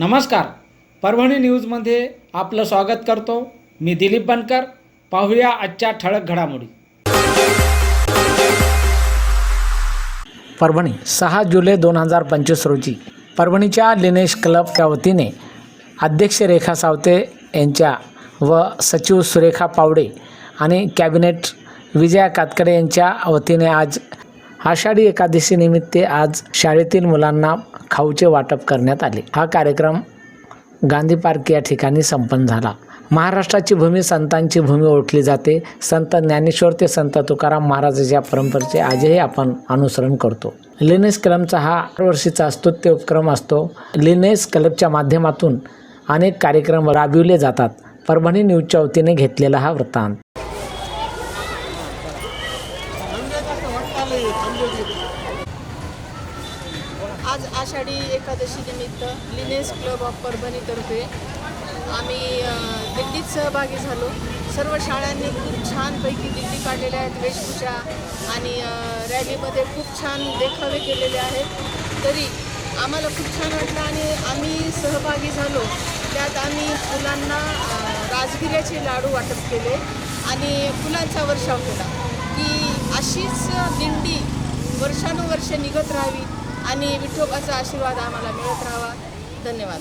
नमस्कार. परभणी न्यूजमध्ये आपलं स्वागत करतो. मी दिलीप बनकर. पाहूया आजच्या ठळक घडामोडी. परभणी सहा जुलै दोन हजार पंचवीस रोजी परभणीच्या लिनेश क्लबच्या वतीने अध्यक्ष रेखा सावते यांच्या व सचिव सुरेखा पावडे आणि कॅबिनेट विजया कातकडे यांच्या वतीने आज आषाढी एकादशीनिमित्त आज शाळेतील मुलांना खाऊचे वाटप करण्यात आले. हा कार्यक्रम गांधी पार्क या ठिकाणी संपन्न झाला. महाराष्ट्राची भूमी संतांची भूमी ओळखली जाते. संत ज्ञानेश्वर ते संत तुकाराम महाराजाच्या परंपरेचे आजही आपण अनुसरण करतो. लिनेस क्लबचा हा वर्षीचा स्तुत्य उपक्रम असतो. लिनेस क्लबच्या माध्यमातून अनेक कार्यक्रम राबविले जातात. परभणी न्यूजच्या वतीने घेतलेला हा वृत्तांत. आज आषाढी एकादशी निमित्त लिनेस क्लब ऑफ परभणीतर्फे आम्ही दिल्लीत दिंडीत सहभागी झालो. सर्व शाळांनी खूप छानपैकी दिंडी काढलेल्या आहेत वेशभूषा आणि रॅलीमध्ये खूप छान देखावे केलेले आहेत. तरी आम्हाला खूप छान वाटलं आणि आम्ही सहभागी झालो. त्यात आम्ही फुलांना राजगिऱ्याचे लाडू वाटप केले आणि फुलांचा वर्षाव केला. की अशीच दिंडी वर्षानुवर्षे निघत राहावी आणि विठोबाचा आशीर्वाद आम्हाला मिळत राहावा. धन्यवाद.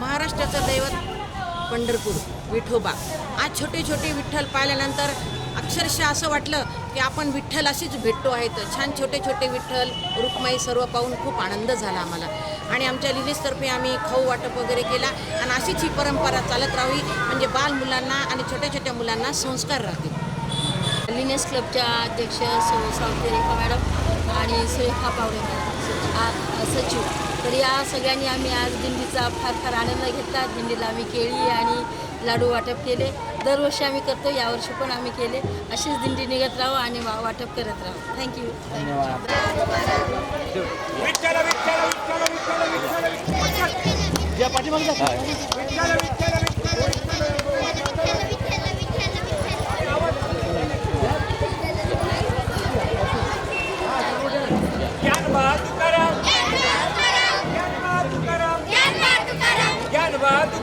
महाराष्ट्राचं दैवत पंढरपूर विठोबा. आज छोटे छोटे विठ्ठल पाहिल्यानंतर अक्षरशः असं वाटलं की आपण विठ्ठल अशीच भेटतो आहेत छान छोटे छोटे विठ्ठल रुक्माई सर्व पाहून खूप आनंद झाला आम्हाला. आणि आमच्या लिलीजतर्फे आम्ही खाऊ वाटप वगैरे केला आणि अशीच ही परंपरा चालत राहावी. म्हणजे बाल मुलांना आणि छोट्या छोट्या मुलांना संस्कार राहतील. लिनेस क्लबच्या अध्यक्ष सौ सावते रेखा मॅडम आणि सुरेखा पावडे मॅडम आ- सचिव. तर या सगळ्यांनी आम्ही आज दिंडीचा फार फार आनंद घेतला. दिंडीला आम्ही केळी आणि लाडू वाटप केले. दरवर्षी आम्ही करतो यावर्षी पण आम्ही केले. अशीच दिंडी निघत राहू आणि वाटप करत राहू. थँक्यू